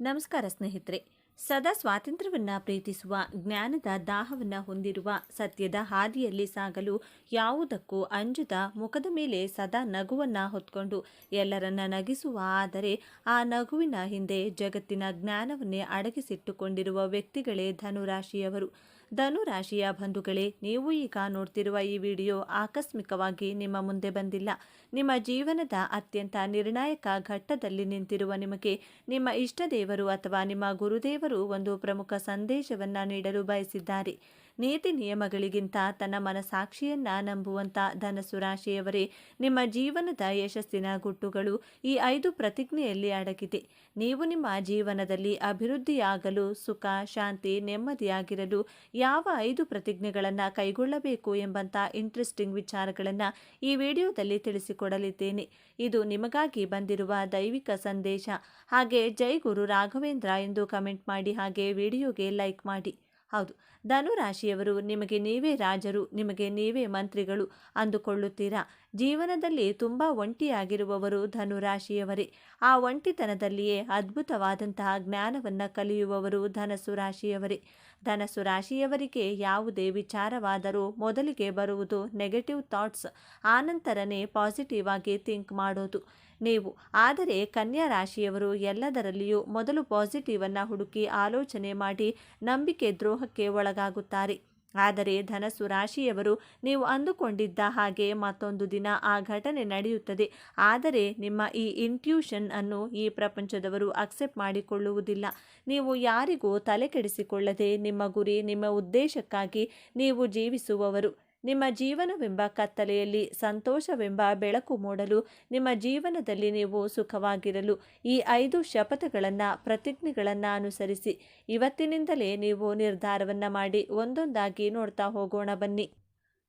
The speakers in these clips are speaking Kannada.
ನಮಸ್ಕಾರ ಸ್ನೇಹಿತರೆ. ಸದಾ ಸ್ವಾತಂತ್ರ್ಯವನ್ನು ಪ್ರೀತಿಸುವ, ಜ್ಞಾನದ ದಾಹವನ್ನು ಹೊಂದಿರುವ ಸತ್ಯದ ಹಾದಿಯಲ್ಲಿ ಸಾಗಲು ಯಾವುದಕ್ಕೂ ಅಂಜದ ಮುಖದ ಮೇಲೆ ಸದಾ ನಗುವನ್ನು ಹೊತ್ಕೊಂಡು ಎಲ್ಲರನ್ನ ನಗಿಸುವ, ಆದರೆ ಆ ನಗುವಿನ ಹಿಂದೆ ಜಗತ್ತಿನ ಜ್ಞಾನವನ್ನೇ ಅಡಗಿಸಿಟ್ಟುಕೊಂಡಿರುವ ವ್ಯಕ್ತಿಗಳೇ ಧನುರಾಶಿಯವರು. ಧನುರಾಶಿಯ ಬಂಧುಗಳೇ, ನೀವು ಈಗ ನೋಡ್ತಿರುವ ಈ ವಿಡಿಯೋ ಆಕಸ್ಮಿಕವಾಗಿ ನಿಮ್ಮ ಮುಂದೆ ಬಂದಿಲ್ಲ. ನಿಮ್ಮ ಜೀವನದ ಅತ್ಯಂತ ನಿರ್ಣಾಯಕ ಘಟ್ಟದಲ್ಲಿ ನಿಂತಿರುವ ನಿಮಗೆ ನಿಮ್ಮ ಇಷ್ಟ ದೇವರು ಅಥವಾ ನಿಮ್ಮ ಗುರುದೇವರು ಒಂದು ಪ್ರಮುಖ ಸಂದೇಶವನ್ನು ನೀಡಲು ಬಯಸಿದ್ದಾರೆ. ನೀತಿ ನಿಯಮಗಳಿಗಿಂತ ತನ್ನ ಮನಸಾಕ್ಷಿಯನ್ನ ನಂಬುವಂತ ಧನಸು ರಾಶಿಯವರೇ, ನಿಮ್ಮ ಜೀವನದ ಯಶಸ್ಸಿನ ಗುಟ್ಟುಗಳು ಈ ಐದು ಪ್ರತಿಜ್ಞೆಯಲ್ಲಿ ಅಡಗಿದೆ. ನೀವು ನಿಮ್ಮ ಜೀವನದಲ್ಲಿ ಅಭಿವೃದ್ಧಿಯಾಗಲು ಸುಖ, ಶಾಂತಿ, ನೆಮ್ಮದಿಯಾಗಿರಲು ಯಾವ ಐದು ಪ್ರತಿಜ್ಞೆಗಳನ್ನು ಕೈಗೊಳ್ಳಬೇಕು ಎಂಬಂತ ಇಂಟ್ರೆಸ್ಟಿಂಗ್ ವಿಚಾರಗಳನ್ನು ಈ ವಿಡಿಯೋದಲ್ಲಿ ತಿಳಿಸಿಕೊಡಲಿದ್ದೇನೆ. ಇದು ನಿಮಗಾಗಿ ಬಂದಿರುವ ದೈವಿಕ ಸಂದೇಶ. ಹಾಗೆ ಜೈ ಗುರು ರಾಘವೇಂದ್ರ ಎಂದು ಕಮೆಂಟ್ ಮಾಡಿ ಹಾಗೆ ವಿಡಿಯೋಗೆ ಲೈಕ್ ಮಾಡಿ. ಹೌದು. ಧನುರಾಶಿಯವರು, ನಿಮಗೆ ನೀವೇ ರಾಜರು, ನಿಮಗೆ ನೀವೇ ಮಂತ್ರಿಗಳು ಅಂದುಕೊಳ್ಳುತ್ತೀರಾ? ಜೀವನದಲ್ಲಿ ತುಂಬ ಒಂಟಿಯಾಗಿರುವವರು ಧನುರಾಶಿಯವರೇ. ಆ ಒಂಟಿತನದಲ್ಲಿಯೇ ಅದ್ಭುತವಾದಂತಹ ಜ್ಞಾನವನ್ನು ಕಲಿಯುವವರು ಧನಸು ರಾಶಿಯವರೇ. ಧನಸು ರಾಶಿಯವರಿಗೆ ಯಾವುದೇ ವಿಚಾರವಾದರೂ ಮೊದಲಿಗೆ ಬರುವುದು ನೆಗೆಟಿವ್ ಥಾಟ್ಸ್ ಆನಂತರನೇ ಪಾಸಿಟಿವ್ ಆಗಿ ಥಿಂಕ್ ಮಾಡೋದು. ನೀವು. ಆದರೆ ಕನ್ಯಾ ರಾಶಿಯವರು ಎಲ್ಲದರಲ್ಲಿಯೂ ಮೊದಲು ಪಾಸಿಟಿವನ್ನು ಹುಡುಕಿ ಆಲೋಚನೆ ಮಾಡಿ ನಂಬಿಕೆ ದ್ರೋಹಕ್ಕೆ ಒಳಗಾಗುತ್ತಾರೆ. ಆದರೆ ಧನಸ್ಸು ರಾಶಿಯವರು ನೀವು ಅಂದುಕೊಂಡಿದ್ದ ಹಾಗೆ ಮತ್ತೊಂದು ದಿನ ಆ ಘಟನೆ ನಡೆಯುತ್ತದೆ. ಆದರೆ ನಿಮ್ಮ ಈ ಇಂಟ್ಯೂಷನ್ ಅನ್ನು ಈ ಪ್ರಪಂಚದವರು ಅಕ್ಸೆಪ್ಟ್ ಮಾಡಿಕೊಳ್ಳುವುದಿಲ್ಲ. ನೀವು ಯಾರಿಗೂ ತಲೆ ಕೆಡಿಸಿಕೊಳ್ಳದೆ ನಿಮ್ಮ ಗುರಿ ನಿಮ್ಮ ಉದ್ದೇಶಕ್ಕಾಗಿ ನೀವು ಜೀವಿಸುವವರು. ನಿಮ್ಮ ಜೀವನವೆಂಬ ಕತ್ತಲೆಯಲ್ಲಿ ಸಂತೋಷವೆಂಬ ಬೆಳಕು ಮೂಡಲು ನಿಮ್ಮ ಜೀವನದಲ್ಲಿ ನೀವು ಸುಖವಾಗಿರಲು ಈ ಐದು ಶಪಥಗಳನ್ನು, ಪ್ರತಿಜ್ಞೆಗಳನ್ನು ಅನುಸರಿಸಿ. ಇವತ್ತಿನಿಂದಲೇ ನೀವು ನಿರ್ಧಾರವನ್ನು ಮಾಡಿ ಒಂದೊಂದಾಗಿ ನೋಡ್ತಾ ಹೋಗೋಣ ಬನ್ನಿ.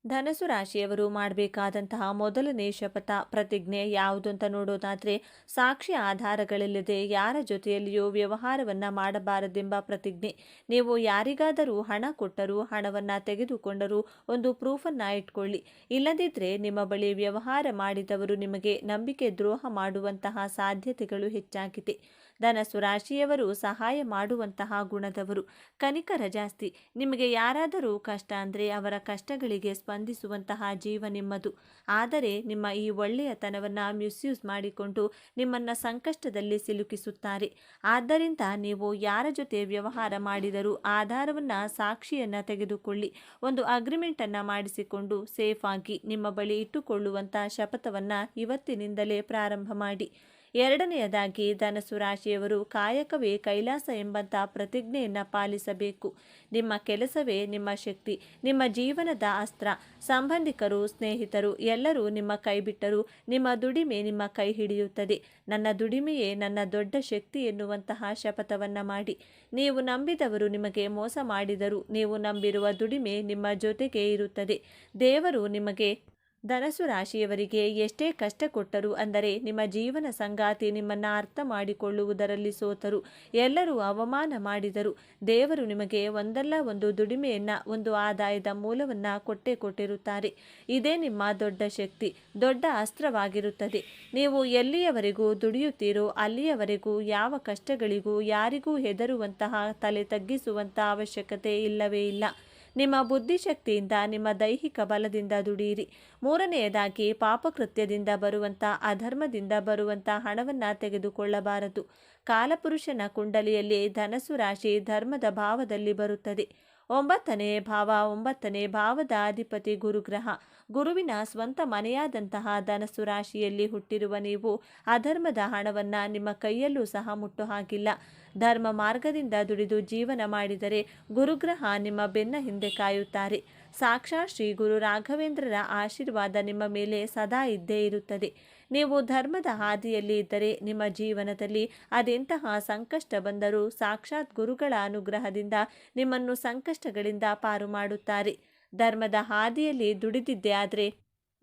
ಧನಸು ರಾಶಿಯವರು ಮಾಡಬೇಕಾದಂತಹ ಮೊದಲನೇ ಶಪಥ ಪ್ರತಿಜ್ಞೆ ಯಾವುದು ಅಂತ ನೋಡೋದಾದರೆ, ಸಾಕ್ಷಿ ಆಧಾರಗಳಿಲ್ಲದೆ ಯಾರ ಜೊತೆಯಲ್ಲಿಯೂ ವ್ಯವಹಾರವನ್ನು ಮಾಡಬಾರದೆಂಬ ಪ್ರತಿಜ್ಞೆ. ನೀವು ಯಾರಿಗಾದರೂ ಹಣ ಕೊಟ್ಟರೂ, ಹಣವನ್ನು ತೆಗೆದುಕೊಂಡರೂ ಒಂದು ಪ್ರೂಫನ್ನು ಇಟ್ಕೊಳ್ಳಿ. ಇಲ್ಲದಿದ್ದರೆ ನಿಮ್ಮ ಬಳಿ ವ್ಯವಹಾರ ಮಾಡಿದವರು ನಿಮಗೆ ನಂಬಿಕೆ ದ್ರೋಹ ಮಾಡುವಂತಹ ಸಾಧ್ಯತೆಗಳು ಹೆಚ್ಚಾಗಿದೆ. ಧನಸು ರಾಶಿಯವರು ಸಹಾಯ ಮಾಡುವಂತಹ ಗುಣದವರು. ಕನಿಕರ ಜಾಸ್ತಿ ನಿಮಗೆ ಯಾರಾದರೂ ಕಷ್ಟ ಅಂದರೆ ಅವರ ಕಷ್ಟಗಳಿಗೆ ಸ್ಪಂದಿಸುವಂತಹ ಜೀವ ನಿಮ್ಮದು. ಆದರೆ ನಿಮ್ಮ ಈ ಒಳ್ಳೆಯತನವನ್ನು ಮಿಸ್ಯೂಸ್ ಮಾಡಿಕೊಂಡು ನಿಮ್ಮನ್ನು ಸಂಕಷ್ಟದಲ್ಲಿ ಸಿಲುಕಿಸುತ್ತಾರೆ. ಆದ್ದರಿಂದ ನೀವು ಯಾರ ಜೊತೆ ವ್ಯವಹಾರ ಮಾಡಿದರೂ ಆಧಾರವನ್ನು ಸಾಕ್ಷಿಯನ್ನು ತೆಗೆದುಕೊಳ್ಳಿ. ಒಂದು ಅಗ್ರಿಮೆಂಟನ್ನು ಮಾಡಿಸಿಕೊಂಡು ಸೇಫ್ ಆಗಿ ನಿಮ್ಮ ಬಳಿ ಇಟ್ಟುಕೊಳ್ಳುವಂಥ ಶಪಥವನ್ನು ಇವತ್ತಿನಿಂದಲೇ ಪ್ರಾರಂಭ ಮಾಡಿ. ಎರಡನೆಯದಾಗಿ ಧನಸು ರಾಶಿಯವರು ಕಾಯಕವೇ ಕೈಲಾಸ ಎಂಬಂಥ ಪ್ರತಿಜ್ಞೆಯನ್ನು ಪಾಲಿಸಬೇಕು. ನಿಮ್ಮ ಕೆಲಸವೇ ನಿಮ್ಮ ಶಕ್ತಿ, ನಿಮ್ಮ ಜೀವನದ ಅಸ್ತ್ರ. ಸಂಬಂಧಿಕರು, ಸ್ನೇಹಿತರು ಎಲ್ಲರೂ ನಿಮ್ಮ ಕೈ ಬಿಟ್ಟರು ನಿಮ್ಮ ದುಡಿಮೆ ನಿಮ್ಮ ಕೈ ಹಿಡಿಯುತ್ತದೆ. ನನ್ನ ದುಡಿಮೆಯೇ ನನ್ನ ದೊಡ್ಡ ಶಕ್ತಿ ಎನ್ನುವಂತಹ ಶಪಥವನ್ನು ಮಾಡಿ. ನೀವು ನಂಬಿದವರು ನಿಮಗೆ ಮೋಸ ಮಾಡಿದರು ನೀವು ನಂಬಿರುವ ದುಡಿಮೆ ನಿಮ್ಮ ಜೊತೆಗೆ ಇರುತ್ತದೆ. ದೇವರು ನಿಮಗೆ ಧನಸು ರಾಶಿಯವರಿಗೆ ಎಷ್ಟೇ ಕಷ್ಟ ಕೊಟ್ಟರು ಅಂದರೆ ನಿಮ್ಮ ಜೀವನ ಸಂಗಾತಿ ನಿಮ್ಮನ್ನು ಅರ್ಥ ಮಾಡಿಕೊಳ್ಳುವುದರಲ್ಲಿ ಸೋತರು. ಎಲ್ಲರೂ ಅವಮಾನ ಮಾಡಿದರು. ದೇವರು ನಿಮಗೆ ಒಂದಲ್ಲ ಒಂದು ದುಡಿಮೆಯನ್ನು, ಒಂದು ಆದಾಯದ ಮೂಲವನ್ನು ಕೊಟ್ಟೇ ಕೊಟ್ಟಿರುತ್ತಾರೆ. ಇದೇ ನಿಮ್ಮ ದೊಡ್ಡ ಶಕ್ತಿ, ದೊಡ್ಡ ಅಸ್ತ್ರವಾಗಿರುತ್ತದೆ. ನೀವು ಎಲ್ಲಿಯವರೆಗೂ ದುಡಿಯುತ್ತೀರೋ ಅಲ್ಲಿಯವರೆಗೂ ಯಾವ ಕಷ್ಟಗಳಿಗೂ ಯಾರಿಗೂ ಹೆದರುವಂತಹ, ತಲೆ ತಗ್ಗಿಸುವಂತಹ ಅವಶ್ಯಕತೆ ಇಲ್ಲವೇ ಇಲ್ಲ. ನಿಮ್ಮ ಬುದ್ಧಿಶಕ್ತಿಯಿಂದ, ನಿಮ್ಮ ದೈಹಿಕ ಬಲದಿಂದ ದುಡಿಯಿರಿ ಮೂರನೆಯದಾಗಿ, ಪಾಪಕೃತ್ಯದಿಂದ ಬರುವಂಥ, ಅಧರ್ಮದಿಂದ ಬರುವಂಥ ಹಣವನ್ನು ತೆಗೆದುಕೊಳ್ಳಬಾರದು. ಕಾಲಪುರುಷನ ಕುಂಡಲಿಯಲ್ಲಿ ಧನಸು ರಾಶಿ ಧರ್ಮದ ಭಾವದಲ್ಲಿ ಬರುತ್ತದೆ. ಒಂಬತ್ತನೇ ಭಾವ, ಒಂಬತ್ತನೇ ಭಾವದ ಅಧಿಪತಿ ಗುರುಗ್ರಹ. ಗುರುವಿನ ಸ್ವಂತ ಮನೆಯಾದಂತಹ ಧನಸ್ಸು ರಾಶಿಯಲ್ಲಿ ಹುಟ್ಟಿರುವ ನೀವು ಅಧರ್ಮದ ಹಣವನ್ನು ನಿಮ್ಮ ಕೈಯಲ್ಲೂ ಸಹ ಮುಟ್ಟು ಹಾಕಿಲ್ಲ ಧರ್ಮ ಮಾರ್ಗದಿಂದ ದುಡಿದು ಜೀವನ ಮಾಡಿದರೆ ಗುರುಗ್ರಹ ನಿಮ್ಮ ಬೆನ್ನ ಹಿಂದೆ ಕಾಯುತ್ತಾರೆ. ಸಾಕ್ಷಾತ್ ಶ್ರೀ ಗುರು ರಾಘವೇಂದ್ರರ ಆಶೀರ್ವಾದ ನಿಮ್ಮ ಮೇಲೆ ಸದಾ ಇದ್ದೇ ಇರುತ್ತದೆ. ನೀವು ಧರ್ಮದ ಹಾದಿಯಲ್ಲಿ ಇದ್ದರೆ ನಿಮ್ಮ ಜೀವನದಲ್ಲಿ ಅದೆಂತಹ ಸಂಕಷ್ಟ ಬಂದರೂ ಸಾಕ್ಷಾತ್ ಗುರುಗಳ ಅನುಗ್ರಹದಿಂದ ನಿಮ್ಮನ್ನು ಸಂಕಷ್ಟಗಳಿಂದ ಪಾರು ಮಾಡುತ್ತಾರೆ. ಧರ್ಮದ ಹಾದಿಯಲ್ಲಿ ದುಡಿದಿದ್ದೆ ಆದರೆ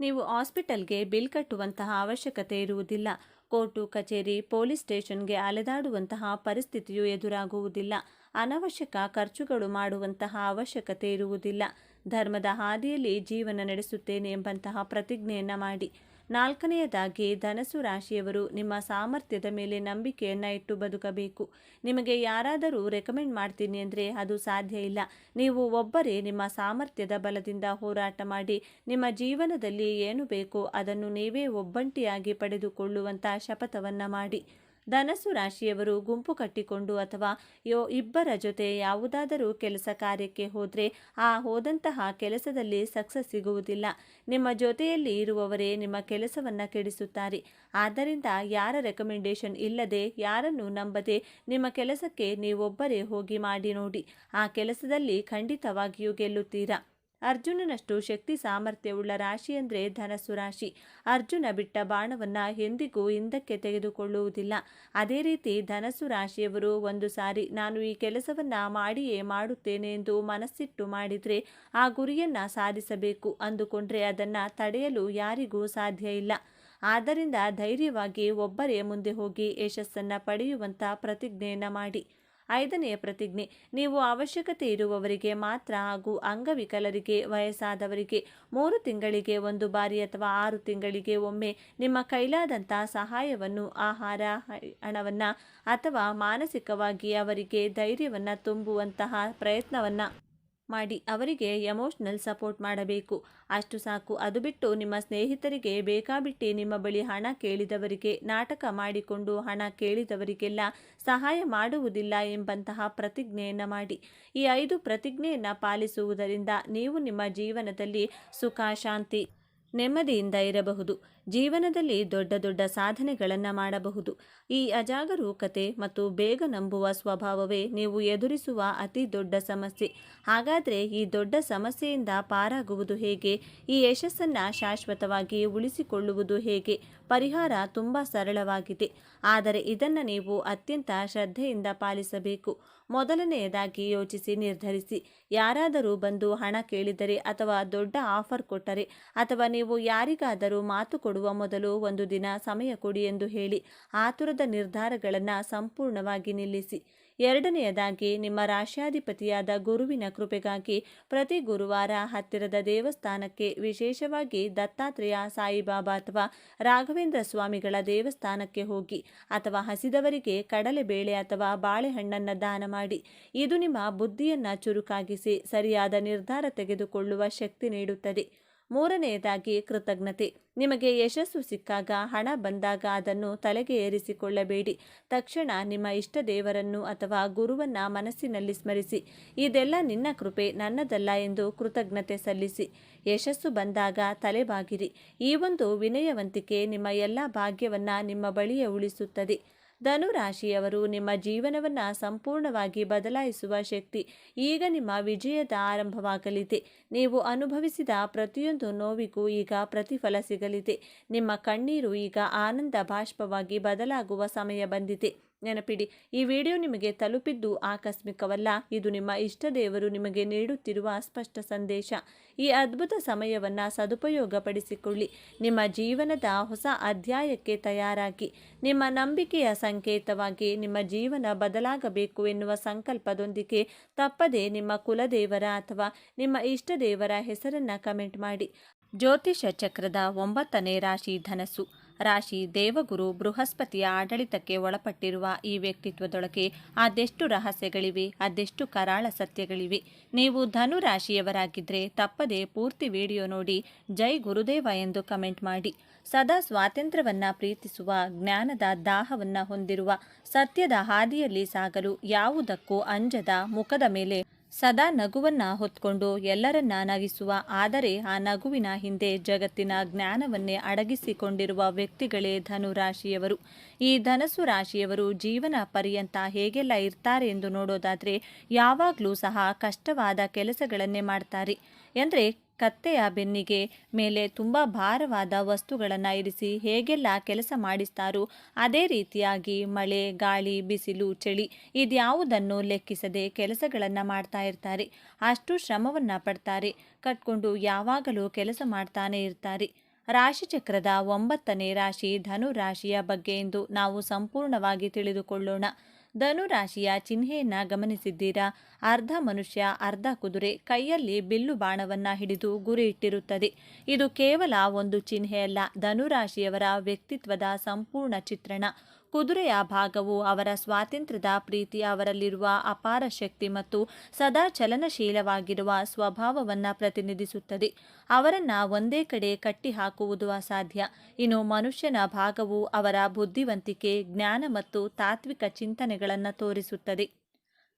ನೀವು ಹಾಸ್ಪಿಟಲ್ಗೆ ಬಿಲ್ ಕಟ್ಟುವಂತಹ ಅವಶ್ಯಕತೆ ಇರುವುದಿಲ್ಲ. ಕೋರ್ಟು, ಕಚೇರಿ, ಪೊಲೀಸ್ ಸ್ಟೇಷನ್ಗೆ ಅಲೆದಾಡುವಂತಹ ಪರಿಸ್ಥಿತಿಯು ಎದುರಾಗುವುದಿಲ್ಲ. ಅನವಶ್ಯಕ ಖರ್ಚುಗಳು ಮಾಡುವಂತಹ ಅವಶ್ಯಕತೆ ಇರುವುದಿಲ್ಲ. ಧರ್ಮದ ಹಾದಿಯಲ್ಲಿ ಜೀವನ ನಡೆಸುತ್ತೇನೆ ಎಂಬಂತಹ ಪ್ರತಿಜ್ಞೆಯನ್ನು ಮಾಡಿ. ನಾಲ್ಕನೆಯದಾಗಿ, ಧನಸು ರಾಶಿಯವರು ನಿಮ್ಮ ಸಾಮರ್ಥ್ಯದ ಮೇಲೆ ನಂಬಿಕೆಯನ್ನು ಇಟ್ಟು ಬದುಕಬೇಕು. ನಿಮಗೆ ಯಾರಾದರೂ ರೆಕಮೆಂಡ್ ಮಾಡ್ತೀನಿ ಅಂದರೆ ಅದು ಸಾಧ್ಯ ಇಲ್ಲ. ನೀವು ಒಬ್ಬರೇ ನಿಮ್ಮ ಸಾಮರ್ಥ್ಯದ ಬಲದಿಂದ ಹೋರಾಟ ಮಾಡಿ, ನಿಮ್ಮ ಜೀವನದಲ್ಲಿ ಏನು ಬೇಕೋ ಅದನ್ನು ನೀವೇ ಒಬ್ಬಂಟಿಯಾಗಿ ಪಡೆದುಕೊಳ್ಳುವಂಥ ಶಪಥವನ್ನು ಮಾಡಿ. ಧನಸ್ಸು ರಾಶಿಯವರು ಗುಂಪು ಕಟ್ಟಿಕೊಂಡು ಅಥವಾ ಯೋ ಇಬ್ಬರ ಜೊತೆ ಯಾವುದಾದರೂ ಕೆಲಸ ಕಾರ್ಯಕ್ಕೆ ಹೋದರೆ ಆ ಹೋದಂತಹ ಕೆಲಸದಲ್ಲಿ ಸಕ್ಸಸ್ ಸಿಗುವುದಿಲ್ಲ. ನಿಮ್ಮ ಜೊತೆಯಲ್ಲಿ ಇರುವವರೇ ನಿಮ್ಮ ಕೆಲಸವನ್ನು ಕೆಡಿಸುತ್ತಾರೆ. ಆದ್ದರಿಂದ ಯಾರ ರೆಕಮೆಂಡೇಶನ್ ಇಲ್ಲದೆ ಯಾರನ್ನು ನಂಬದೆ ನಿಮ್ಮ ಕೆಲಸಕ್ಕೆ ನೀವೊಬ್ಬರೇ ಹೋಗಿ ಮಾಡಿ ನೋಡಿ. ಆ ಕೆಲಸದಲ್ಲಿ ಖಂಡಿತವಾಗಿಯೂ ಗೆಲ್ಲುತ್ತೀರಾ? ಅರ್ಜುನನಷ್ಟು ಶಕ್ತಿ ಸಾಮರ್ಥ್ಯವುಳ್ಳ ರಾಶಿ ಅಂದರೆ ಧನಸ್ಸು ರಾಶಿ. ಅರ್ಜುನ ಬಿಟ್ಟ ಬಾಣವನ್ನು ಎಂದಿಗೂ ಹಿಂದಕ್ಕೆ ತೆಗೆದುಕೊಳ್ಳುವುದಿಲ್ಲ. ಅದೇ ರೀತಿ ಧನಸ್ಸು ರಾಶಿಯವರು ಒಂದು ಸಾರಿ, ನಾನು ಈ ಕೆಲಸವನ್ನು ಮಾಡಿಯೇ ಮಾಡುತ್ತೇನೆ ಎಂದು ಮನಸ್ಸಿಟ್ಟು ಮಾಡಿದರೆ ಆ ಗುರಿಯನ್ನು ಸಾಧಿಸಬೇಕು ಅಂದುಕೊಂಡ್ರೆ ಅದನ್ನು ತಡೆಯಲು ಯಾರಿಗೂ ಸಾಧ್ಯ ಇಲ್ಲ. ಆದ್ದರಿಂದ ಧೈರ್ಯವಾಗಿ ಒಬ್ಬರೇ ಮುಂದೆ ಹೋಗಿ ಯಶಸ್ಸನ್ನು ಪಡೆಯುವಂಥ ಪ್ರತಿಜ್ಞೆಯನ್ನು ಮಾಡಿ. ಐದನೆಯ ಪ್ರತಿಜ್ಞೆ, ನೀವು ಅವಶ್ಯಕತೆ ಇರುವವರಿಗೆ ಮಾತ್ರ ಹಾಗೂ ಅಂಗವಿಕಲರಿಗೆ ವಯಸ್ಸಾದವರಿಗೆ ಮೂರು ತಿಂಗಳಿಗೆ ಒಂದು ಬಾರಿ ಅಥವಾ ಆರು ತಿಂಗಳಿಗೆ ಒಮ್ಮೆ ನಿಮ್ಮ ಕೈಲಾದಂಥ ಸಹಾಯವನ್ನು, ಆಹಾರ, ಹಣವನ್ನು ಅಥವಾ ಮಾನಸಿಕವಾಗಿ ಅವರಿಗೆ ಧೈರ್ಯವನ್ನು ತುಂಬುವಂತಹ ಪ್ರಯತ್ನವನ್ನು ಮಾಡಿ ಅವರಿಗೆ ಎಮೋಷ್ನಲ್ ಸಪೋರ್ಟ್ ಮಾಡಬೇಕು. ಅಷ್ಟು ಸಾಕು. ಅದು ಬಿಟ್ಟು ನಿಮ್ಮ ಸ್ನೇಹಿತರಿಗೆ ಬೇಕಾಬಿಟ್ಟಿ ನಿಮ್ಮ ಬಳಿ ಹಣ ಕೇಳಿದವರಿಗೆ ನಾಟಕ ಮಾಡಿಕೊಂಡು ಹಣ ಕೇಳಿದವರಿಗೆಲ್ಲ ಸಹಾಯ ಮಾಡುವುದಿಲ್ಲ ಎಂಬಂತಹ ಪ್ರತಿಜ್ಞೆಯನ್ನು ಮಾಡಿ. ಈ ಐದು ಪ್ರತಿಜ್ಞೆಯನ್ನು ಪಾಲಿಸುವುದರಿಂದ ನೀವು ನಿಮ್ಮ ಜೀವನದಲ್ಲಿ ಸುಖ, ಶಾಂತಿ, ನೆಮ್ಮದಿಯಿಂದ ಇರಬಹುದು. ಜೀವನದಲ್ಲಿ ದೊಡ್ಡ ದೊಡ್ಡ ಸಾಧನೆಗಳನ್ನು ಮಾಡಬಹುದು. ಈ ಅಜಾಗರೂಕತೆ ಮತ್ತು ಬೇಗ ನಂಬುವ ಸ್ವಭಾವವೇ ನೀವು ಎದುರಿಸುವ ಅತಿ ದೊಡ್ಡ ಸಮಸ್ಯೆ. ಹಾಗಾದರೆ ಈ ದೊಡ್ಡ ಸಮಸ್ಯೆಯಿಂದ ಪಾರಾಗುವುದು ಹೇಗೆ? ಈ ಯಶಸ್ಸನ್ನು ಶಾಶ್ವತವಾಗಿ ಉಳಿಸಿಕೊಳ್ಳುವುದು ಹೇಗೆ? ಪರಿಹಾರ ತುಂಬ ಸರಳವಾಗಿದೆ. ಆದರೆ ಇದನ್ನು ನೀವು ಅತ್ಯಂತ ಶ್ರದ್ಧೆಯಿಂದ ಪಾಲಿಸಬೇಕು. ಮೊದಲನೆಯದಾಗಿ ಯೋಚಿಸಿ, ನಿರ್ಧರಿಸಿ. ಯಾರಾದರೂ ಬಂದು ಹಣ ಕೇಳಿದರೆ ಅಥವಾ ದೊಡ್ಡ ಆಫರ್ ಕೊಟ್ಟರೆ ಅಥವಾ ನೀವು ಯಾರಿಗಾದರೂ ಮಾತು ಕೊಡುವ ಮೊದಲು ಒಂದು ದಿನ ಸಮಯ ಕೊಡಿ ಎಂದು ಹೇಳಿ ಆತುರದ ನಿರ್ಧಾರಗಳನ್ನು ಸಂಪೂರ್ಣವಾಗಿ ನಿಲ್ಲಿಸಿ. ಎರಡನೆಯದಾಗಿ, ನಿಮ್ಮ ರಾಶ್ಯಾಧಿಪತಿಯಾದ ಗುರುವಿನ ಕೃಪೆಗಾಗಿ ಪ್ರತಿ ಗುರುವಾರ ಹತ್ತಿರದ ದೇವಸ್ಥಾನಕ್ಕೆ ವಿಶೇಷವಾಗಿ ದತ್ತಾತ್ರೇಯ ಸಾಯಿಬಾಬಾ ಅಥವಾ ರಾಘವೇಂದ್ರ ಸ್ವಾಮಿಗಳ ದೇವಸ್ಥಾನಕ್ಕೆ ಹೋಗಿ, ಅಥವಾ ಹಸಿದವರಿಗೆ ಕಡಲೆಬೇಳೆ ಅಥವಾ ಬಾಳೆಹಣ್ಣನ್ನು ದಾನ ಮಾಡಿ. ಇದು ನಿಮ್ಮ ಬುದ್ಧಿಯನ್ನು ಚುರುಕಾಗಿಸಿ, ಸರಿಯಾದ ನಿರ್ಧಾರ ತೆಗೆದುಕೊಳ್ಳುವ ಶಕ್ತಿ ನೀಡುತ್ತದೆ. ಮೂರನೆಯದಾಗಿ ಕೃತಜ್ಞತೆ. ನಿಮಗೆ ಯಶಸ್ಸು ಸಿಕ್ಕಾಗ, ಹಣ ಬಂದಾಗ ಅದನ್ನು ತಲೆಗೆ ಏರಿಸಿಕೊಳ್ಳಬೇಡಿ. ತಕ್ಷಣ ನಿಮ್ಮ ಇಷ್ಟ ದೇವರನ್ನು ಅಥವಾ ಗುರುವನ್ನ ಮನಸ್ಸಿನಲ್ಲಿ ಸ್ಮರಿಸಿ. ಇದೆಲ್ಲ ನಿನ್ನ ಕೃಪೆ, ನನ್ನದಲ್ಲ ಎಂದು ಕೃತಜ್ಞತೆ ಸಲ್ಲಿಸಿ. ಯಶಸ್ಸು ಬಂದಾಗ ತಲೆಬಾಗಿರಿ. ಈ ಒಂದು ವಿನಯವಂತಿಕೆ ನಿಮ್ಮ ಎಲ್ಲ ಭಾಗ್ಯವನ್ನ ನಿಮ್ಮ ಬಳಿಯೇ ಉಳಿಸುತ್ತದೆ. ಧನುರಾಶಿಯವರು ನಿಮ್ಮ ಜೀವನವನ್ನು ಸಂಪೂರ್ಣವಾಗಿ ಬದಲಾಯಿಸುವ ಶಕ್ತಿ. ಈಗ ನಿಮ್ಮ ವಿಜಯದ ಆರಂಭವಾಗಲಿದೆ. ನೀವು ಅನುಭವಿಸಿದ ಪ್ರತಿಯೊಂದು ನೋವಿಗೂ ಈಗ ಪ್ರತಿಫಲ ಸಿಗಲಿದೆ. ನಿಮ್ಮ ಕಣ್ಣೀರು ಈಗ ಆನಂದ ಬಾಷ್ಪವಾಗಿ ಬದಲಾಗುವ ಸಮಯ ಬಂದಿದೆ. ನೆನಪಿಡಿ, ಈ ವಿಡಿಯೋ ನಿಮಗೆ ತಲುಪಿದ್ದು ಆಕಸ್ಮಿಕವಲ್ಲ. ಇದು ನಿಮ್ಮ ಇಷ್ಟ ದೇವರು ನಿಮಗೆ ನೀಡುತ್ತಿರುವ ಸ್ಪಷ್ಟ ಸಂದೇಶ. ಈ ಅದ್ಭುತ ಸಮಯವನ್ನು ಸದುಪಯೋಗಪಡಿಸಿಕೊಳ್ಳಿ. ನಿಮ್ಮ ಜೀವನದ ಹೊಸ ಅಧ್ಯಾಯಕ್ಕೆ ತಯಾರಾಗಿ. ನಿಮ್ಮ ನಂಬಿಕೆಯ ಸಂಕೇತವಾಗಿ ನಿಮ್ಮ ಜೀವನ ಬದಲಾಗಬೇಕು ಎನ್ನುವ ಸಂಕಲ್ಪದೊಂದಿಗೆ ತಪ್ಪದೆ ನಿಮ್ಮ ಕುಲದೇವರ ಅಥವಾ ನಿಮ್ಮ ಇಷ್ಟ ದೇವರ ಹೆಸರನ್ನು ಕಮೆಂಟ್ ಮಾಡಿ. ಜ್ಯೋತಿಷ ಚಕ್ರದ ಒಂಬತ್ತನೇ ರಾಶಿ ಧನಸ್ಸು. ರಾಶಿ ದೇವಗುರು ಬೃಹಸ್ಪತಿಯ ಆಡಳಿತಕ್ಕೆ ಒಳಪಟ್ಟಿರುವ ಈ ವ್ಯಕ್ತಿತ್ವದೊಳಗೆ ಅದೆಷ್ಟು ರಹಸ್ಯಗಳಿವೆ, ಅದೆಷ್ಟು ಕರಾಳ ಸತ್ಯಗಳಿವೆ. ನೀವು ಧನು ರಾಶಿಯವರಾಗಿದ್ದರೆ ತಪ್ಪದೆ ಪೂರ್ತಿ ವಿಡಿಯೋ ನೋಡಿ ಜೈ ಗುರುದೇವ ಎಂದು ಕಮೆಂಟ್ ಮಾಡಿ. ಸದಾ ಸ್ವಾತಂತ್ರ್ಯವನ್ನ ಪ್ರೀತಿಸುವ, ಜ್ಞಾನದ ದಾಹವನ್ನ ಹೊಂದಿರುವ, ಸತ್ಯದ ಹಾದಿಯಲ್ಲಿ ಸಾಗಲು ಯಾವುದಕ್ಕೂ ಅಂಜದ ಮುಖದ ಮೇಲೆ ಸದಾ ನಗುವನ್ನ ಹೊತ್ಕೊಂಡು ಎಲ್ಲರನ್ನ ನಗಿಸುವ, ಆದರೆ ಆ ನಗುವಿನ ಹಿಂದೆ ಜಗತ್ತಿನ ಜ್ಞಾನವನ್ನೇ ಅಡಗಿಸಿಕೊಂಡಿರುವ ವ್ಯಕ್ತಿಗಳೇ ಧನು ರಾಶಿಯವರು ಈ ಧನಸ್ಸು ರಾಶಿಯವರು ಜೀವನ ಪರ್ಯಂತ ಹೇಗೆಲ್ಲ ಇರ್ತಾರೆ ಎಂದು ನೋಡೋದಾದರೆ, ಯಾವಾಗಲೂ ಸಹ ಕಷ್ಟವಾದ ಕೆಲಸಗಳನ್ನೇ ಮಾಡ್ತಾರೆ. ಅಂದರೆ ಕತ್ತೆಯ ಬೆನ್ನಿಗೆ. ಮೇಲೆ ತುಂಬ ಭಾರವಾದ ವಸ್ತುಗಳನ್ನು ಇರಿಸಿ ಹೇಗೆಲ್ಲ ಕೆಲಸ ಮಾಡಿಸ್ತಾರೋ ಅದೇ ರೀತಿಯಾಗಿ ಮಳೆ, ಗಾಳಿ, ಬಿಸಿಲು, ಚಳಿ ಇದ್ಯಾವುದನ್ನು ಲೆಕ್ಕಿಸದೆ ಕೆಲಸಗಳನ್ನು ಮಾಡ್ತಾ ಇರ್ತಾರೆ. ಅಷ್ಟು ಶ್ರಮವನ್ನು ಪಡ್ತಾರೆ. ಕಟ್ಕೊಂಡು ಯಾವಾಗಲೂ ಕೆಲಸ ಮಾಡ್ತಾನೆ ಇರ್ತಾರೆ. ರಾಶಿಚಕ್ರದ ಒಂಬತ್ತನೇ ರಾಶಿ ಧನು ರಾಶಿಯ ಬಗ್ಗೆ ಎಂದು ನಾವು ಸಂಪೂರ್ಣವಾಗಿ ತಿಳಿದುಕೊಳ್ಳೋಣ. ಧನು ರಾಶಿಯ ಚಿಹ್ನೆಯನ್ನ ಗಮನಿಸಿದ್ದೀರಾ? ಅರ್ಧ ಮನುಷ್ಯ, ಅರ್ಧ ಕುದುರೆ ಕೈಯಲ್ಲಿ ಬಿಲ್ಲು ಬಾಣವನ್ನ ಹಿಡಿದು ಗುರಿ ಇಟ್ಟಿರುತ್ತದೆ ಇದು ಕೇವಲ ಒಂದು ಚಿಹ್ನೆಯಲ್ಲ. ಧನುರಾಶಿಯವರ ವ್ಯಕ್ತಿತ್ವದ ಸಂಪೂರ್ಣ ಚಿತ್ರಣ. ಕುದುರೆಯ ಭಾಗವು ಅವರ ಸ್ವಾತಂತ್ರ್ಯದ ಪ್ರೀತಿ, ಅವರಲ್ಲಿರುವ ಅಪಾರ ಶಕ್ತಿ ಮತ್ತು ಸದಾ ಚಲನಶೀಲವಾಗಿರುವ ಸ್ವಭಾವವನ್ನು ಪ್ರತಿನಿಧಿಸುತ್ತದೆ. ಅವರನ್ನ ಒಂದೇ ಕಡೆ ಕಟ್ಟಿಹಾಕುವುದು ಅಸಾಧ್ಯ. ಇನ್ನು ಮನುಷ್ಯನ ಭಾಗವು ಅವರ ಬುದ್ಧಿವಂತಿಕೆ, ಜ್ಞಾನ ಮತ್ತು ತಾತ್ವಿಕ ಚಿಂತನೆಗಳನ್ನು ತೋರಿಸುತ್ತದೆ.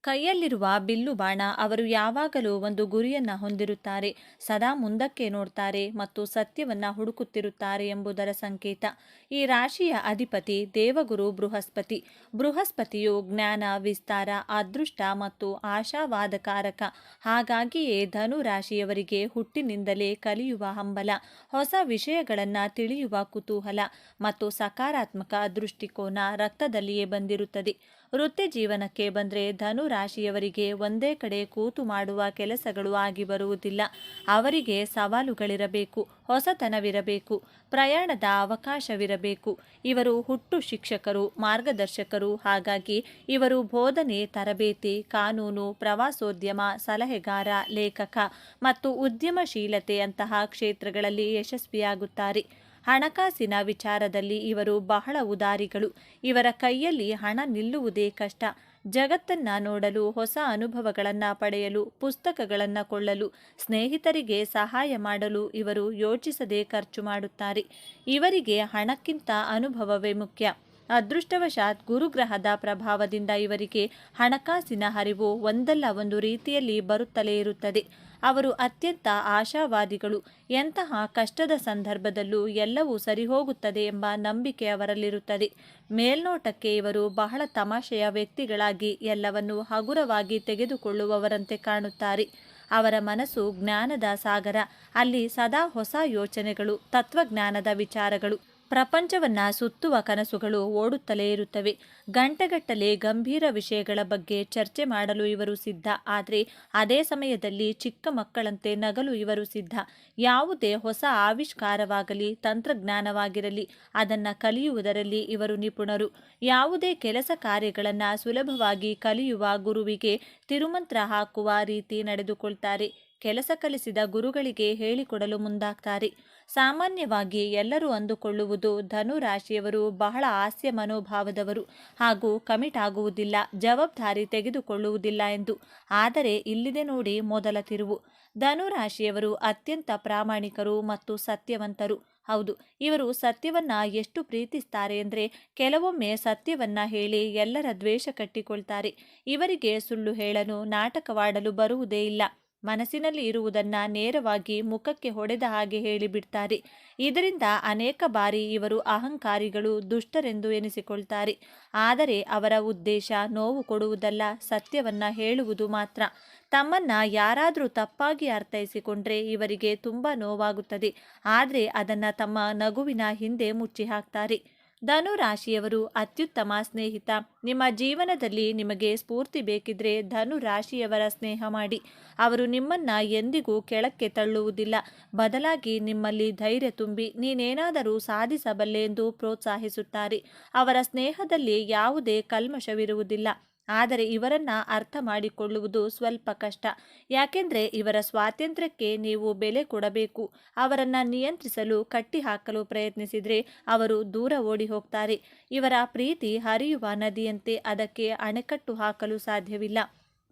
ಕೈಯಲ್ಲಿರುವ ಬಿಲ್ಲು ಬಾಣ ಅವರು ಯಾವಾಗಲೂ ಒಂದು ಗುರಿಯನ್ನ ಹೊಂದಿರುತ್ತಾರೆ, ಸದಾ ಮುಂದಕ್ಕೆ ನೋಡ್ತಾರೆ ಮತ್ತು ಸತ್ಯವನ್ನ ಹುಡುಕುತ್ತಿರುತ್ತಾರೆ ಎಂಬುದರ ಸಂಕೇತ. ಈ ರಾಶಿಯ ಅಧಿಪತಿ ದೇವಗುರು ಬೃಹಸ್ಪತಿ. ಬೃಹಸ್ಪತಿಯು ಜ್ಞಾನ, ವಿಸ್ತಾರ, ಅದೃಷ್ಟ ಮತ್ತು ಆಶಾವಾದಕಾರಕ. ಹಾಗಾಗಿಯೇ ಧನು ರಾಶಿಯವರಿಗೆ ಹುಟ್ಟಿನಿಂದಲೇ ಕಲಿಯುವ ಹಂಬಲ, ಹೊಸ ವಿಷಯಗಳನ್ನು ತಿಳಿಯುವ ಕುತೂಹಲ ಮತ್ತು ಸಕಾರಾತ್ಮಕ ದೃಷ್ಟಿಕೋನ ರಕ್ತದಲ್ಲಿಯೇ ಬಂದಿರುತ್ತದೆ. ವೃತ್ತಿ ಜೀವನಕ್ಕೆ ಬಂದರೆ ಧನು ರಾಶಿಯವರಿಗೆ ಒಂದೇ ಕಡೆ ಕೂತು ಮಾಡುವ ಕೆಲಸಗಳು ಆಗಿ ಬರುವುದಿಲ್ಲ. ಅವರಿಗೆ ಸವಾಲುಗಳಿರಬೇಕು, ಹೊಸತನವಿರಬೇಕು, ಪ್ರಯಾಣದ ಅವಕಾಶವಿರಬೇಕು. ಇವರು ಹುಟ್ಟು ಶಿಕ್ಷಕರು, ಮಾರ್ಗದರ್ಶಕರು. ಹಾಗಾಗಿ ಇವರು ಬೋಧನೆ, ತರಬೇತಿ, ಕಾನೂನು, ಪ್ರವಾಸೋದ್ಯಮ, ಸಲಹೆಗಾರ, ಲೇಖಕ ಮತ್ತು ಉದ್ಯಮಶೀಲತೆಯಂತಹ ಕ್ಷೇತ್ರಗಳಲ್ಲಿ ಯಶಸ್ವಿಯಾಗುತ್ತಾರೆ. ಹಣಕಾಸಿನ ವಿಚಾರದಲ್ಲಿ ಇವರು ಬಹಳ ಉದಾರಿಗಳು. ಇವರ ಕೈಯಲ್ಲಿ ಹಣ ನಿಲ್ಲುವುದೇ ಕಷ್ಟ. ಜಗತ್ತನ್ನ ನೋಡಲು, ಹೊಸ ಅನುಭವಗಳನ್ನು ಪಡೆಯಲು, ಪುಸ್ತಕಗಳನ್ನು ಕೊಳ್ಳಲು, ಸ್ನೇಹಿತರಿಗೆ ಸಹಾಯ ಮಾಡಲು ಇವರು ಯೋಚಿಸದೆ ಖರ್ಚು ಮಾಡುತ್ತಾರೆ. ಇವರಿಗೆ ಹಣಕ್ಕಿಂತ ಅನುಭವವೇ ಮುಖ್ಯ. ಅದೃಷ್ಟವಶಾತ್ ಗುರುಗ್ರಹದ ಪ್ರಭಾವದಿಂದ ಇವರಿಗೆ ಹಣಕಾಸಿನ ಹರಿವು ಒಂದಲ್ಲ ಒಂದು ರೀತಿಯಲ್ಲಿ ಬರುತ್ತಲೇ ಇರುತ್ತದೆ. ಅವರು ಅತ್ಯಂತ ಆಶಾವಾದಿಗಳು. ಎಂತಹ ಕಷ್ಟದ ಸಂದರ್ಭದಲ್ಲೂ ಎಲ್ಲವೂ ಸರಿಹೋಗುತ್ತದೆ ಎಂಬ ನಂಬಿಕೆ ಅವರಲ್ಲಿರುತ್ತದೆ. ಮೇಲ್ನೋಟಕ್ಕೆ ಇವರು ಬಹಳ ತಮಾಷೆಯ ವ್ಯಕ್ತಿಗಳಾಗಿ ಎಲ್ಲವನ್ನು ಹಗುರವಾಗಿ ತೆಗೆದುಕೊಳ್ಳುವವರಂತೆ ಕಾಣುತ್ತಾರೆ. ಅವರ ಮನಸ್ಸು ಜ್ಞಾನದ ಸಾಗರ, ಅಲ್ಲಿ ಸದಾ ಹೊಸ ಯೋಚನೆಗಳು, ತತ್ವಜ್ಞಾನದ ವಿಚಾರಗಳು. ಪ್ರಪಂಚವನ್ನ ಸುತ್ತುವ ಕನಸುಗಳು ಓಡುತ್ತಲೇ ಇರುತ್ತವೆ. ಗಂಟೆಗಟ್ಟಲೆ ಗಂಭೀರ ವಿಷಯಗಳ ಬಗ್ಗೆ ಚರ್ಚೆ ಮಾಡಲು ಇವರು ಸಿದ್ಧ. ಆದರೆ ಅದೇ ಸಮಯದಲ್ಲಿ ಚಿಕ್ಕ ಮಕ್ಕಳಂತೆ ನಗಲು ಇವರು ಸಿದ್ಧ. ಯಾವುದೇ ಹೊಸ ಆವಿಷ್ಕಾರವಾಗಲಿ, ತಂತ್ರಜ್ಞಾನವಾಗಿರಲಿ, ಅದನ್ನು ಕಲಿಯುವುದರಲ್ಲಿ ಇವರು ನಿಪುಣರು. ಯಾವುದೇ ಕೆಲಸ ಕಾರ್ಯಗಳನ್ನು ಸುಲಭವಾಗಿ ಕಲಿಯುವ ಗುರುವಿಗೆ ತಿರುಮಂತ್ರ ಹಾಕುವ ರೀತಿ ನಡೆದುಕೊಳ್ತಾರೆ. ಕೆಲಸ ಕಲಿಸಿದ ಗುರುಗಳಿಗೆ ಹೇಳಿಕೊಡಲು ಮುಂದಾಗ್ತಾರೆ. ಸಾಮಾನ್ಯವಾಗಿ ಎಲ್ಲರೂ ಅಂದುಕೊಳ್ಳುವುದು ಧನು ರಾಶಿಯವರು ಬಹಳ ಹಾಸ್ಯ ಮನೋಭಾವದವರು ಹಾಗೂ ಕಮಿಟ್ ಆಗುವುದಿಲ್ಲ, ಜವಾಬ್ದಾರಿ ತೆಗೆದುಕೊಳ್ಳುವುದಿಲ್ಲ ಎಂದು. ಆದರೆ ಇಲ್ಲಿದೆ ನೋಡಿ ಮೊದಲ ತಿರುವು. ಧನು ರಾಶಿಯವರು ಅತ್ಯಂತ ಪ್ರಾಮಾಣಿಕರು ಮತ್ತು ಸತ್ಯವಂತರು. ಹೌದು, ಇವರು ಸತ್ಯವನ್ನ ಎಷ್ಟು ಪ್ರೀತಿಸ್ತಾರೆ ಅಂದರೆ ಕೆಲವೊಮ್ಮೆ ಸತ್ಯವನ್ನ ಹೇಳಿ ಎಲ್ಲರ ದ್ವೇಷ ಕಟ್ಟಿಕೊಳ್ತಾರೆ. ಇವರಿಗೆ ಸುಳ್ಳು ಹೇಳಲು, ನಾಟಕವಾಡಲು ಬರುವುದೇ ಇಲ್ಲ. ಮನಸ್ಸಿನಲ್ಲಿ ಇರುವುದನ್ನು ನೇರವಾಗಿ ಮುಖಕ್ಕೆ ಹೊಡೆದ ಹಾಗೆ ಹೇಳಿಬಿಡ್ತಾರೆ. ಇದರಿಂದ ಅನೇಕ ಬಾರಿ ಇವರು ಅಹಂಕಾರಿಗಳು ದುಷ್ಟರೆಂದು ಎನಿಸಿಕೊಳ್ತಾರೆ. ಆದರೆ ಅವರ ಉದ್ದೇಶ ನೋವು ಕೊಡುವುದಲ್ಲ, ಸತ್ಯವನ್ನು ಹೇಳುವುದು ಮಾತ್ರ. ತಮ್ಮನ್ನ ಯಾರಾದರೂ ತಪ್ಪಾಗಿ ಅರ್ಥೈಸಿಕೊಂಡ್ರೆ ಇವರಿಗೆ ತುಂಬ ನೋವಾಗುತ್ತದೆ. ಆದರೆ ಅದನ್ನು ತಮ್ಮ ನಗುವಿನ ಹಿಂದೆ ಮುಚ್ಚಿ ಹಾಕ್ತಾರೆ ಧನು ರಾಶಿಯವರು ಅತ್ಯುತ್ತಮ ಸ್ನೇಹಿತ. ನಿಮ್ಮ ಜೀವನದಲ್ಲಿ ನಿಮಗೆ ಸ್ಫೂರ್ತಿ ಬೇಕಿದ್ರೆ ಧನು ರಾಶಿಯವರ ಸ್ನೇಹ ಮಾಡಿ. ಅವರು ನಿಮ್ಮನ್ನ ಎಂದಿಗೂ ಕೆಳಕ್ಕೆ ತಳ್ಳುವುದಿಲ್ಲ. ಬದಲಾಗಿ ನಿಮ್ಮಲ್ಲಿ ಧೈರ್ಯ ತುಂಬಿ, ನೀನೇನಾದರೂ ಸಾಧಿಸಬಲ್ಲೆ ಎಂದು ಪ್ರೋತ್ಸಾಹಿಸುತ್ತಾರೆ. ಅವರ ಸ್ನೇಹದಲ್ಲಿ ಯಾವುದೇ ಕಲ್ಮಶವಿರುವುದಿಲ್ಲ. ಆದರೆ ಇವರನ್ನು ಅರ್ಥ ಮಾಡಿಕೊಳ್ಳುವುದು ಸ್ವಲ್ಪ ಕಷ್ಟ. ಯಾಕೆಂದರೆ ಇವರ ಸ್ವಾತಂತ್ರ್ಯಕ್ಕೆ ನೀವು ಬೆಲೆ ಕೊಡಬೇಕು. ಅವರನ್ನು ನಿಯಂತ್ರಿಸಲು ಕಟ್ಟಿಹಾಕಲು ಪ್ರಯತ್ನಿಸಿದರೆ ಅವರು ದೂರ ಓಡಿ ಹೋಗ್ತಾರೆ ಇವರ ಪ್ರೀತಿ ಹರಿಯುವ ನದಿಯಂತೆ ಅದಕ್ಕೆ ಅಣೆಕಟ್ಟು ಹಾಕಲು ಸಾಧ್ಯವಿಲ್ಲ.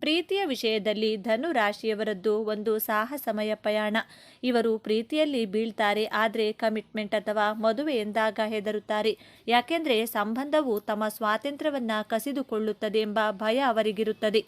ಪ್ರೀತಿಯ ವಿಷಯದಲ್ಲಿ ಧನು ರಾಶಿಯವರದ್ದು ಒಂದು ಸಾಹಸಮಯ ಪ್ರಯಾಣ ಇವರು ಪ್ರೀತಿಯಲ್ಲಿ ಬೀಳ್ತಾರೆ, ಆದರೆ ಕಮಿಟ್ಮೆಂಟ್ ಅಥವಾ ಮದುವೆ ಎಂದಾಗ ಹೆದರುತ್ತಾರೆ. ಯಾಕೆಂದರೆ ಸಂಬಂಧವು ತಮ್ಮ ಸ್ವಾತಂತ್ರ್ಯವನ್ನು ಕಸಿದುಕೊಳ್ಳುತ್ತದೆ ಎಂಬ ಭಯ ಅವರಿಗಿರುತ್ತದೆ.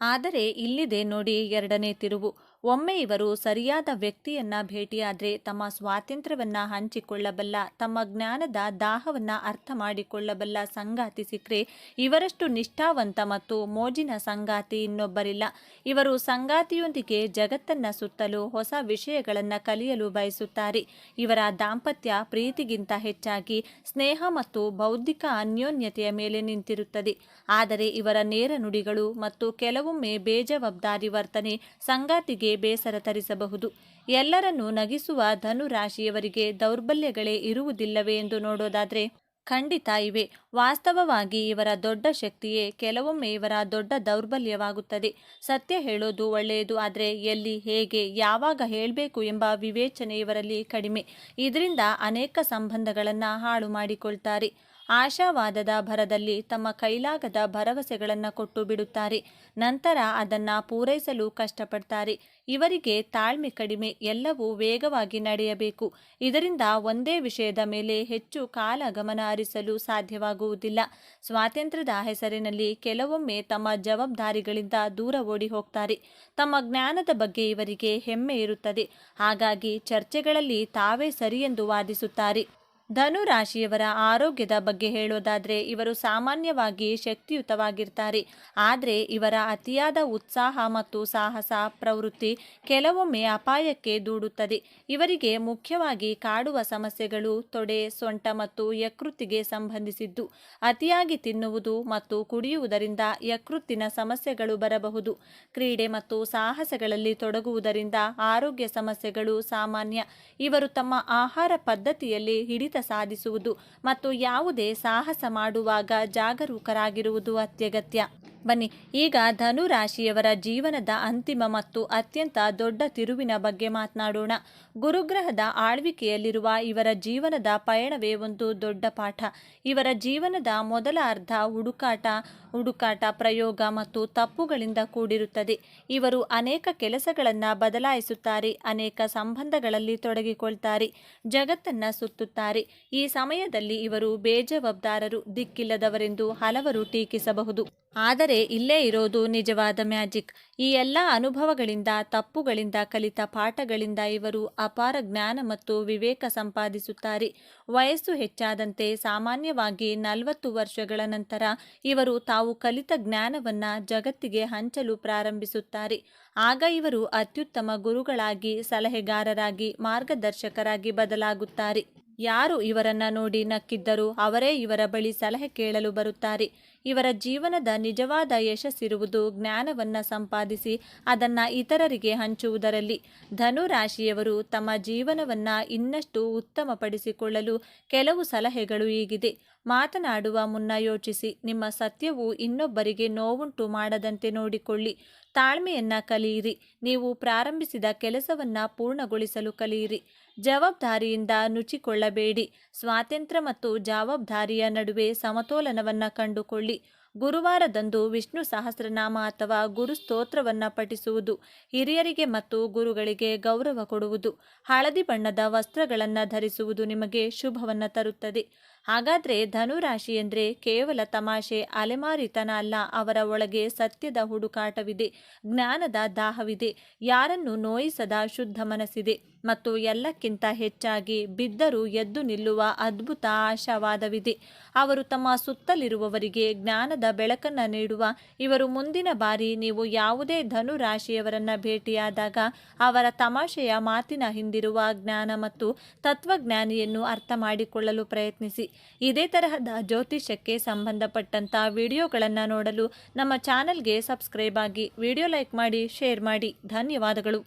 ಆದರೆ ಇಲ್ಲಿದೆ ನೋಡಿ ಎರಡನೇ ತಿರುವು. ಒಮ್ಮೆ ಇವರು ಸರಿಯಾದ ವ್ಯಕ್ತಿಯನ್ನ ಭೇಟಿಯಾದರೆ ತಮ್ಮ ಸ್ವಾತಂತ್ರ್ಯವನ್ನ ಹಂಚಿಕೊಳ್ಳಬಲ್ಲ, ತಮ್ಮ ಜ್ಞಾನದ ದಾಹವನ್ನ ಅರ್ಥ ಮಾಡಿಕೊಳ್ಳಬಲ್ಲ ಸಂಗಾತಿ ಸಿಕ್ಕರೆ ಇವರಷ್ಟು ನಿಷ್ಠಾವಂತ ಮತ್ತು ಮೋಜಿನ ಸಂಗಾತಿ ಇನ್ನೊಬ್ಬರಿಲ್ಲ. ಇವರು ಸಂಗಾತಿಯೊಂದಿಗೆ ಜಗತ್ತನ್ನ ಸುತ್ತಲು ಹೊಸ ವಿಷಯಗಳನ್ನು ಕಲಿಯಲು ಬಯಸುತ್ತಾರೆ. ಇವರ ದಾಂಪತ್ಯ ಪ್ರೀತಿಗಿಂತ ಹೆಚ್ಚಾಗಿ ಸ್ನೇಹ ಮತ್ತು ಬೌದ್ಧಿಕ ಅನ್ಯೋನ್ಯತೆಯ ಮೇಲೆ ನಿಂತಿರುತ್ತದೆ. ಆದರೆ ಇವರ ನೇರ ನುಡಿಗಳು ಮತ್ತು ಕೆಲವೊಮ್ಮೆ ಬೇಜವಾಬ್ದಾರಿ ವರ್ತನೆ ಸಂಗಾತಿಗೆ ಬೇಸರ ತರಿಸಬಹುದು. ಎಲ್ಲರನ್ನೂ ನಗಿಸುವ ಧನು ರಾಶಿಯವರಿಗೆ ದೌರ್ಬಲ್ಯಗಳೇ ಇರುವುದಿಲ್ಲವೇ ಎಂದು ನೋಡೋದಾದ್ರೆ ಖಂಡಿತ ಇವೆ. ವಾಸ್ತವವಾಗಿ ಇವರ ದೊಡ್ಡ ಶಕ್ತಿಯೇ ಕೆಲವೊಮ್ಮೆ ಇವರ ದೊಡ್ಡ ದೌರ್ಬಲ್ಯವಾಗುತ್ತದೆ. ಸತ್ಯ ಹೇಳೋದು ಒಳ್ಳೆಯದು, ಆದರೆ ಎಲ್ಲಿ, ಹೇಗೆ, ಯಾವಾಗ ಹೇಳಬೇಕು ಎಂಬ ವಿವೇಚನೆ ಇವರಲ್ಲಿ ಕಡಿಮೆ. ಇದರಿಂದ ಅನೇಕ ಸಂಬಂಧಗಳನ್ನು ಹಾಳು ಮಾಡಿಕೊಳ್ತಾರೆ. ಆಶಾವಾದದ ಭರದಲ್ಲಿ ತಮ್ಮ ಕೈಲಾಗದ ಭರವಸೆಗಳನ್ನು ಕೊಟ್ಟು ಬಿಡುತ್ತಾರೆ. ನಂತರ ಅದನ್ನು ಪೂರೈಸಲು ಕಷ್ಟಪಡ್ತಾರೆ. ಇವರಿಗೆ ತಾಳ್ಮೆ ಕಡಿಮೆ, ಎಲ್ಲವೂ ವೇಗವಾಗಿ ನಡೆಯಬೇಕು. ಇದರಿಂದ ಒಂದೇ ವಿಷಯದ ಮೇಲೆ ಹೆಚ್ಚು ಕಾಲ ಗಮನ ಹರಿಸಲು ಸಾಧ್ಯವಾಗುವುದಿಲ್ಲ. ಸ್ವಾತಂತ್ರ್ಯದ ಹೆಸರಿನಲ್ಲಿ ಕೆಲವೊಮ್ಮೆ ತಮ್ಮ ಜವಾಬ್ದಾರಿಗಳಿಂದ ದೂರ ಓಡಿ ಹೋಗ್ತಾರೆ. ತಮ್ಮ ಜ್ಞಾನದ ಬಗ್ಗೆ ಇವರಿಗೆ ಹೆಮ್ಮೆ ಇರುತ್ತದೆ. ಹಾಗಾಗಿ ಚರ್ಚೆಗಳಲ್ಲಿ ತಾವೇ ಸರಿ ಎಂದು ವಾದಿಸುತ್ತಾರೆ. ಧನು ರಾಶಿಯವರ ಆರೋಗ್ಯದ ಬಗ್ಗೆ ಹೇಳೋದಾದರೆ ಇವರು ಸಾಮಾನ್ಯವಾಗಿ ಶಕ್ತಿಯುತವಾಗಿರ್ತಾರೆ. ಆದರೆ ಇವರ ಅತಿಯಾದ ಉತ್ಸಾಹ ಮತ್ತು ಸಾಹಸ, ಪ್ರವೃತ್ತಿ ಕೆಲವೊಮ್ಮೆ ಅಪಾಯಕ್ಕೆ ದೂಡುತ್ತದೆ. ಇವರಿಗೆ ಮುಖ್ಯವಾಗಿ ಕಾಡುವ ಸಮಸ್ಯೆಗಳು, ತೊಡೆ, ಸೊಂಟ ಮತ್ತು ಯಕೃತ್ತಿಗೆ ಸಂಬಂಧಿಸಿದ್ದು. ಅತಿಯಾಗಿ ತಿನ್ನುವುದು ಮತ್ತು ಕುಡಿಯುವುದರಿಂದ ಯಕೃತ್ತಿನ ಸಮಸ್ಯೆಗಳು ಬರಬಹುದು. ಕ್ರೀಡೆ ಮತ್ತು ಸಾಹಸಗಳಲ್ಲಿ ತೊಡಗುವುದರಿಂದ ಆರೋಗ್ಯ ಸಮಸ್ಯೆಗಳು ಸಾಮಾನ್ಯ. ಇವರು ತಮ್ಮ ಆಹಾರ ಪದ್ಧತಿಯಲ್ಲಿ ಹಿಡಿತ ಸಾಧಿಸುವುದು ಮತ್ತು ಯಾವುದೇ ಸಾಹಸ ಮಾಡುವಾಗ ಜಾಗರೂಕರಾಗಿರುವುದು ಅತ್ಯಗತ್ಯ. ಬನ್ನಿ, ಈಗ ಧನು ರಾಶಿಯವರ ಜೀವನದ ಅಂತಿಮ ಮತ್ತು ಅತ್ಯಂತ ದೊಡ್ಡ ತಿರುವಿನ ಬಗ್ಗೆ ಮಾತನಾಡೋಣ. ಗುರುಗ್ರಹದ ಆಳ್ವಿಕೆಯಲ್ಲಿರುವ ಇವರ ಜೀವನದ ಪಯಣವೇ ಒಂದು ದೊಡ್ಡ ಪಾಠ. ಇವರ ಜೀವನದ ಮೊದಲ ಅರ್ಧ ಹುಡುಕಾಟ ಹುಡುಕಾಟ ಪ್ರಯೋಗ ಮತ್ತು ತಪ್ಪುಗಳಿಂದ ಕೂಡಿರುತ್ತದೆ. ಇವರು ಅನೇಕ ಕೆಲಸಗಳನ್ನು ಬದಲಾಯಿಸುತ್ತಾರೆ, ಅನೇಕ ಸಂಬಂಧಗಳಲ್ಲಿ ತೊಡಗಿಕೊಳ್ತಾರೆ, ಜಗತ್ತನ್ನು ಸುತ್ತುತ್ತಾರೆ. ಈ ಸಮಯದಲ್ಲಿ ಇವರು ಬೇಜವಾಬ್ದಾರರು, ದಿಕ್ಕಿಲ್ಲದವರೆಂದು ಹಲವರು ಟೀಕಿಸಬಹುದು. ಆದರೆ ಇಲ್ಲೇ ಇರೋದು ನಿಜವಾದ ಮ್ಯಾಜಿಕ್. ಈ ಎಲ್ಲ ಅನುಭವಗಳಿಂದ, ತಪ್ಪುಗಳಿಂದ, ಕಲಿತ ಪಾಠಗಳಿಂದ ಇವರು ಅಪಾರ ಜ್ಞಾನ ಮತ್ತು ವಿವೇಕ ಸಂಪಾದಿಸುತ್ತಾರೆ. ವಯಸ್ಸು ಹೆಚ್ಚಾದಂತೆ ಸಾಮಾನ್ಯವಾಗಿ ನಲವತ್ತು ವರ್ಷಗಳ ನಂತರ ಇವರು ತಾವು ಕಲಿತ ಜ್ಞಾನವನ್ನ ಜಗತ್ತಿಗೆ ಹಂಚಲು ಪ್ರಾರಂಭಿಸುತ್ತಾರೆ. ಆಗ ಇವರು ಅತ್ಯುತ್ತಮ ಗುರುಗಳಾಗಿ, ಸಲಹೆಗಾರರಾಗಿ, ಮಾರ್ಗದರ್ಶಕರಾಗಿ ಬದಲಾಗುತ್ತಾರೆ. ಯಾರು ಇವರನ್ನ ನೋಡಿ ನಕ್ಕಿದ್ದರೂ ಅವರೇ ಇವರ ಬಳಿ ಸಲಹೆ ಕೇಳಲು ಬರುತ್ತಾರೆ. ಇವರ ಜೀವನದ ನಿಜವಾದ ಯಶಸ್ಸಿರುವುದು ಜ್ಞಾನವನ್ನ ಸಂಪಾದಿಸಿ ಅದನ್ನ ಇತರರಿಗೆ ಹಂಚುವುದರಲ್ಲಿ. ಧನು ರಾಶಿಯವರು ತಮ್ಮ ಜೀವನವನ್ನ ಇನ್ನಷ್ಟು ಉತ್ತಮಪಡಿಸಿಕೊಳ್ಳಲು ಕೆಲವು ಸಲಹೆಗಳು ಹೀಗಿದೆ ಮಾತನಾಡುವ ಮುನ್ನ ಯೋಚಿಸಿ, ನಿಮ್ಮ ಸತ್ಯವು ಇನ್ನೊಬ್ಬರಿಗೆ ನೋವುಂಟು ಮಾಡದಂತೆ ನೋಡಿಕೊಳ್ಳಿ. ತಾಳ್ಮೆಯನ್ನ ಕಲಿಯಿರಿ. ನೀವು ಪ್ರಾರಂಭಿಸಿದ ಕೆಲಸವನ್ನ ಪೂರ್ಣಗೊಳಿಸಲು ಕಲಿಯಿರಿ. ಜವಾಬ್ದಾರಿಯಿಂದ ನುಚಿಕೊಳ್ಳಬೇಡಿ ಸ್ವಾತಂತ್ರ್ಯ ಮತ್ತು ಜವಾಬ್ದಾರಿಯ ನಡುವೆ ಸಮತೋಲನವನ್ನ ಕಂಡುಕೊಳ್ಳಿ. ಗುರುವಾರದಂದು ವಿಷ್ಣು ಸಹಸ್ರನಾಮ ಅಥವಾ ಗುರು ಸ್ತೋತ್ರವನ್ನು ಪಠಿಸುವುದು, ಹಿರಿಯರಿಗೆ ಮತ್ತು ಗುರುಗಳಿಗೆ ಗೌರವ ಕೊಡುವುದು, ಹಳದಿ ಬಣ್ಣದ ವಸ್ತ್ರಗಳನ್ನು ಧರಿಸುವುದು ನಿಮಗೆ ಶುಭವನ್ನು ತರುತ್ತದೆ. ಹಾಗಾದರೆ ಧನುರಾಶಿ ಎಂದರೆ ಕೇವಲ ತಮಾಷೆ, ಅಲೆಮಾರಿತನ ಅಲ್ಲ, ಅವರ ಒಳಗೆ ಸತ್ಯದ ಹುಡುಕಾಟವಿದೆ, ಜ್ಞಾನದ ದಾಹವಿದೆ, ಯಾರನ್ನು ನೋಯಿಸದ ಶುದ್ಧ ಮನಸ್ಸಿದೆ ಮತ್ತು ಎಲ್ಲಕ್ಕಿಂತ ಹೆಚ್ಚಾಗಿ ಬಿದ್ದರೂ ಎದ್ದು ನಿಲ್ಲುವ ಅದ್ಭುತ ಆಶಾವಾದವಿದೆ. ಅವರು ತಮ್ಮ ಸುತ್ತಲಿರುವವರಿಗೆ ಜ್ಞಾನದ ಬೆಳಕನ್ನು ನೀಡುವ, ಇವರು ಮುಂದಿನ ಬಾರಿ ನೀವು ಯಾವುದೇ ಧನು ರಾಶಿಯವರನ್ನ ಭೇಟಿಯಾದಾಗ ಅವರ ತಮಾಷೆಯ ಮಾತಿನ ಹಿಂದಿರುವ ಜ್ಞಾನ ಮತ್ತು ತತ್ವಜ್ಞಾನಿಯನ್ನು ಅರ್ಥ ಮಾಡಿಕೊಳ್ಳಲು ಪ್ರಯತ್ನಿಸಿ. ಇದೇ ತರಹದ ಜ್ಯೋತಿಷ್ಯಕ್ಕೆ ಸಂಬಂಧಪಟ್ಟಂಥ ವಿಡಿಯೋಗಳನ್ನು ನೋಡಲು ನಮ್ಮ ಚಾನೆಲ್ಗೆ ಸಬ್ಸ್ಕ್ರೈಬ್ ಆಗಿ ವಿಡಿಯೋ ಲೈಕ್ ಮಾಡಿ, ಶೇರ್ ಮಾಡಿ. ಧನ್ಯವಾದಗಳು.